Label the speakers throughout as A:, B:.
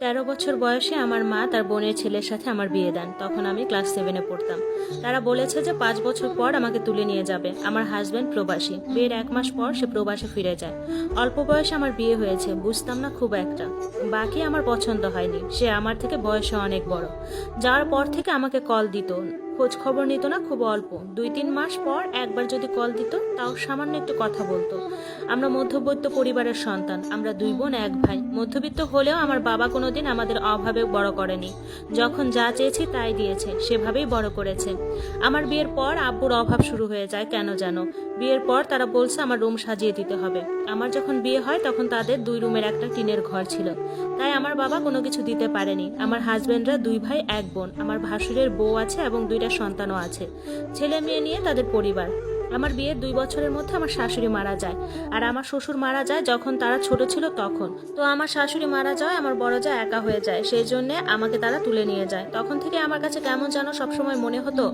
A: তেরো বছর বয়সে আমার মা তার বোনের ছেলের সাথে আমার বিয়ে দেন। তখন আমি ক্লাস সেভেনে পড়তাম। তারা বলেছে যে পাঁচ বছর পর আমাকে তুলে নিয়ে যাবে। আমার হাজব্যান্ড প্রবাসী। বিয়ের এক মাস পর সে প্রবাসে ফিরে যায়। অল্প বয়সে আমার বিয়ে হয়েছে। বুঝতাম না খুব একটা। বাকি আমার পছন্দ হয়নি। সে আমার থেকে বয়সে অনেক বড়। যাওয়ার পর থেকে আমাকে কল দিত। খোঁজ খবর নিত না, খুব অল্প। দুই তিন মাস পর একবার যদি কল দিত, তাও সামান্য একটু কথা বলতো। আমরা মধ্যবিত্ত পরিবারের সন্তান, আমরা দুই বোন, এক ভাই। মধ্যবিত্ত হলেও আমার বাবা কোনোদিন আমাদের অভাবে বড় করেনি। যখন যা চেয়েছি তাই দিয়েছে, সেভাবেই বড় করেছে। আমার বিয়ের পর আব্বুর অভাব শুরু হয়ে যায়, কেন যেন? বিয়ের পর তারা বলছে, আমার রুম সাজিয়ে দিতে হবে। আমার যখন বিয়ে হয়, তখন তাদের দুই রুমের একটা টিনের ঘর ছিল। তাই আমার বাবা কোনো কিছু দিতে পারেনি। আমার হাজবেন্ডরা দুই ভাই, এক বোন। আমার ভাসুরের বউ আছে এবং দুইটা সন্তানও আছে। ছেলে মেয়ে নিয়ে তাদের পরিবার। আমার বিয়ের দুই বছরের মধ্যে আমার শাশুড়ি মারা যায়। আর আমার শ্বশুর মারা যায় যখন তারা ছোট ছিল তখন। তো আমার শাশুড়ি মারা যায় আমার বড় যা একা হয়ে যায়, সেই জন্য আমাকে তারা তুলে নিয়ে যায়। তখন থেকে আমার কাছে কেমন যেন সবসময় মনে হতো,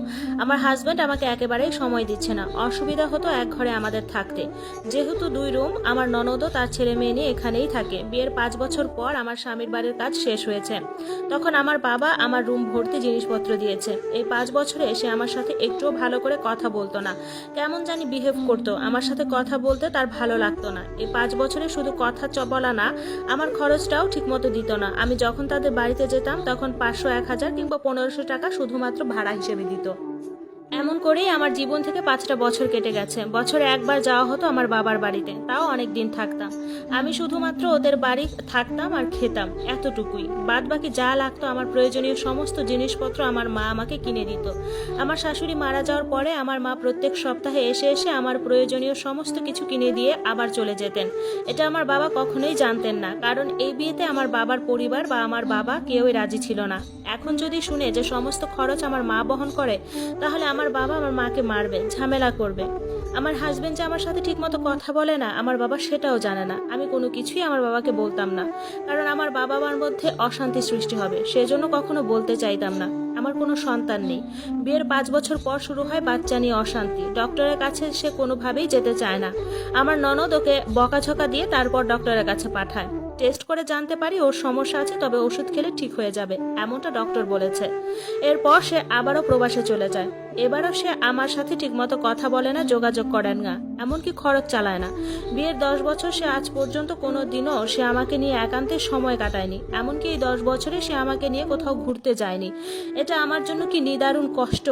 A: আমার হাজব্যান্ড আমাকে একেবারেই সময় দিচ্ছে না। অসুবিধা হতো এক ঘরে আমাদের থাকতে। যেহেতু দুই রুম আমার ননদও তার ছেলে মেয়ে নিয়ে এখানেই থাকে। বিয়ের পাঁচ বছর পর আমার স্বামীর বাড়ির কাজ শেষ হয়েছে। তখন আমার বাবা আমার রুম ভর্তি জিনিসপত্র দিয়েছে। এই পাঁচ বছরে সে আমার সাথে একটুও ভালো করে কথা বলতো না। কেমন জানি বিহেভ করতো। আমার সাথে কথা বলতে তার ভালো লাগতো না। এই পাঁচ বছরে শুধু কথা বলা না, আমার খরচটাও ঠিকমতো দিত না। আমি যখন তাদের বাড়িতে যেতাম, তখন পাঁচশো, এক হাজার কিংবা পনেরোশো টাকা শুধুমাত্র ভাড়া হিসেবে দিত। এমন করেই আমার জীবন থেকে পাঁচটা বছর কেটে গেছে। বছরে একবার যাওয়া হতো আমার বাবার বাড়িতে। তাও অনেক দিন থাকতাম। আমি শুধুমাত্র ওদের বাড়ি থাকতাম আর খেতাম এতটুকুই। বাদ বাকি যা লাগতো আমার প্রয়োজনীয় সমস্ত জিনিসপত্র আমার মা আমাকে কিনে দিত। আমার শাশুড়ি মারা যাওয়ার পরে আমার মা প্রত্যেক সপ্তাহে এসে এসে আমার প্রয়োজনীয় সমস্ত কিছু কিনে দিয়ে আবার চলে যেতেন। এটা আমার বাবা কখনোই জানতেন না, কারণ এই বিয়েতে আমার বাবার পরিবার বা আমার বাবা কেউই রাজি ছিল না। এখন যদি শুনে যে সমস্ত খরচ আমার মা বহন করে, তাহলে আমার বাবা আমার মাকে মারবে, ঝামেলা করবে। আমার হাজবেন্ড যে আমার সাথে ঠিকমতো কথা বলে না, আমার বাবা সেটাও জানে না। আমি কোনো কিছুই আমার বাবাকে বলতাম না, কারণ আমার বাবা মার মধ্যে অশান্তি সৃষ্টি হবে, সেজন্য কখনো বলতে চাইতাম না। আমার কোনো সন্তান নেই। বিয়ের পাঁচ বছর পর শুরু হয় বাচ্চা নিয়ে অশান্তি। ডক্টরের কাছে সে কোনোভাবেই যেতে চায় না। আমার ননদ ওকে বকাঝকা দিয়ে তারপর ডক্টরের কাছে পাঠায়। টেস্ট করে জানতে পারি ওর সমস্যা আছে, তবে ওষুধ খেলে ঠিক হয়ে যাবে, এমনটা ডক্টর বলেছে। এরপর সে আবারও প্রবাসে চলে যায়। এবারও সে আমার সাথে ঠিকমতো কথা বলে না, যোগাযোগ করেন না, এমনকি খরচ চালায় না। বিয়ের দশ বছর সে আজ পর্যন্ত কোনো দিনও সে আমাকে নিয়ে একান্তে সময় কাটায়নি, এমনকি এই দশ বছরে সে আমাকে নিয়ে কোথাও ঘুরতে যায়নি। এটা আমার জন্য কি নিদারুণ কষ্ট?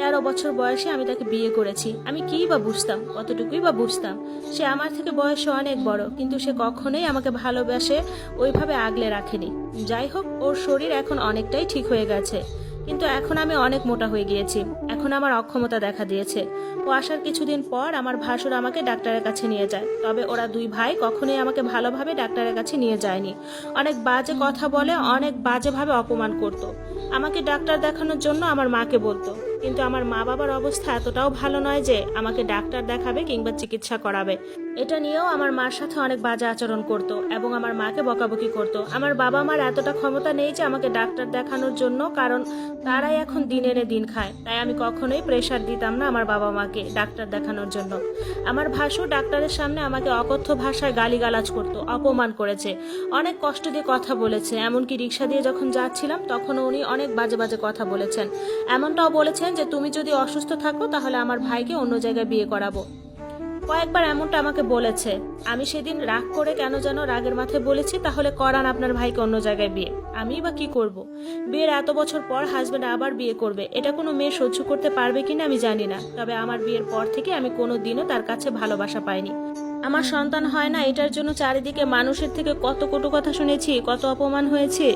A: তেরো বছর বয়সে আমি তাকে বিয়ে করেছি। আমি কী বা বুঝতাম? কতটুকুই বা বুঝতাম? সে আমার থেকে বয়সে অনেক বড়, কিন্তু সে কখনোই আমাকে ভালোবাসে ওইভাবে আগলে রাখেনি। যাই হোক, ওর শরীর এখন অনেকটাই ঠিক হয়ে গেছে। কিন্তু এখন আমি অনেক মোটা হয়ে গিয়েছি। এখন আমার অক্ষমতা দেখা দিয়েছে। ও আসার কিছুদিন পর আমার ভাসুর আমাকে ডাক্তারের কাছে নিয়ে যায়। তবে ওরা দুই ভাই কখনোই আমাকে ভালোভাবে ডাক্তারের কাছে নিয়ে যায়নি। অনেক বাজে কথা বলে, অনেক বাজেভাবে অপমান করতো। আমাকে ডাক্তার দেখানোর জন্য আমার মাকে বলতো। কিন্তু আমার মা বাবার অবস্থা এতটাও ভালো নয় যে আমাকে ডাক্তার দেখাবে কিংবা চিকিৎসা করাবে। এটা নিয়েও আমার মার সাথে অনেক বাজে আচরণ করতো এবং আমার মাকে বকাবকি করতো। আমার বাবা মার এতটা ক্ষমতা নেই যে আমাকে ডাক্তার দেখানোর জন্য, কারণ তারাই এখন দিন এনে দিন খায়। তাই আমি কখনোই প্রেশার দিতাম না আমার বাবা মাকে ডাক্তার দেখানোর জন্য। আমার ভাসু ডাক্তারের সামনে আমাকে অকথ্য ভাষায় গালিগালাজ করতো, অপমান করেছে, অনেক কষ্ট দিয়ে কথা বলেছে। এমনকি রিক্সা দিয়ে যখন যাচ্ছিলাম তখন উনি অনেক বাজে বাজে কথা বলেছেন। এমনটাও বলেছেন যে, তুমি যদি অসুস্থ থাকো, তাহলে আমার ভাইকে অন্য জায়গায় বিয়ে করাবো। কয়েকবার এমনটা আমাকে বলেছে। আমি সেদিন রাগ করে কেন যেন রাগের মাথায় বলেছি, তাহলে করান আপনার ভাইকে অন্য জায়গায় বিয়ে। আমি বা কি করব। বিয়ের এত বছর পর হাজবেন্ড আবার বিয়ে করবে। এটা কোনো মেয়ে সহ্য করতে পারবে কিনা আমি জানি না। তবে আমার বিয়ের পর থেকে আমি কোনো দিনও তার কাছে ভালোবাসা পাইনি। আমার সন্তান হয় না, এটার জন্য চারিদিকে মানুষের থেকে কত কটু কথা শুনেছি, কত অপমান হয়েছে,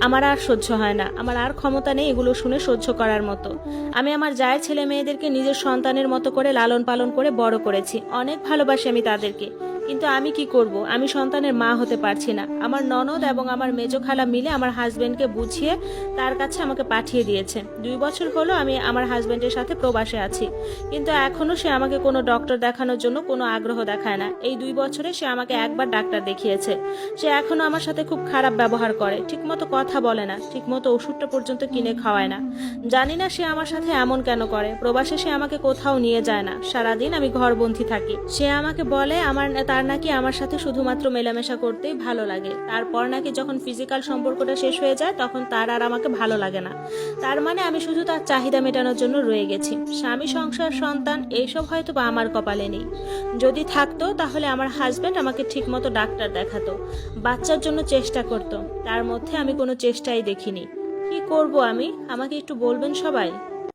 A: আমার আর সহ্য হয় না। আমার আর ক্ষমতা নেই এগুলো শুনে সহ্য করার মতো। আমি আমার যায় ছেলে মেয়েদেরকে নিজের সন্তানের মতো করে লালন পালন করে বড় করেছি। অনেক ভালোবাসি আমি তাদেরকে। কিন্তু আমি কি করব? আমি সন্তানের মা হতে পারছি না। আমার ননদ এবং আমার মেজো খালা মিলে আমার হাজবেন্ডকে বুঝিয়ে তার কাছে আমাকে পাঠিয়ে দিয়েছে। দুই বছর হলো আমি আমার হাজবেন্ডের সাথে প্রবাসে আছি। কিন্তু এখনও সে আমাকে কোনো ডক্টর দেখানোর জন্য কোনো আগ্রহ দেখায় না। এই দুই বছরে সে আমাকে একবার ডাক্তার দেখিয়েছে। সে এখনও আমার সাথে খুব খারাপ ব্যবহার করে। ঠিকমতো কথা বলে না। ঠিকমতো ওষুধটা পর্যন্ত কিনে খাওয়ায় না। জানি না সে আমার সাথে এমন কেন করে। প্রবাসে সে আমাকে কোথাও নিয়ে যায় না। সারাদিন আমি ঘরবন্দি থাকি। সে আমাকে বলে, আমার তার নাকি আমার সাথে শুধুমাত্র মেলামেশা করতেই ভালো লাগে। তারপর নাকি যখন ফিজিক্যাল সম্পর্কটা শেষ হয়ে যায়, তখন তার আর আমাকে ভালো লাগে না। তার মানে আমি শুধু তার চাহিদা মেটানোর জন্য রয়ে গেছি। স্বামী, সংসার, সন্তান, এইসব হয়তো বা আমার কপালে নেই। যদি থাকতো, তাহলে আমার হাজব্যান্ড আমাকে ঠিকমতো ডাক্তার দেখাতো, বাচ্চার জন্য চেষ্টা করতো। তার মধ্যে আমি কোনো চেষ্টাই দেখিনি। কি করব আমি? আমাকে একটু বলবেন সবাই?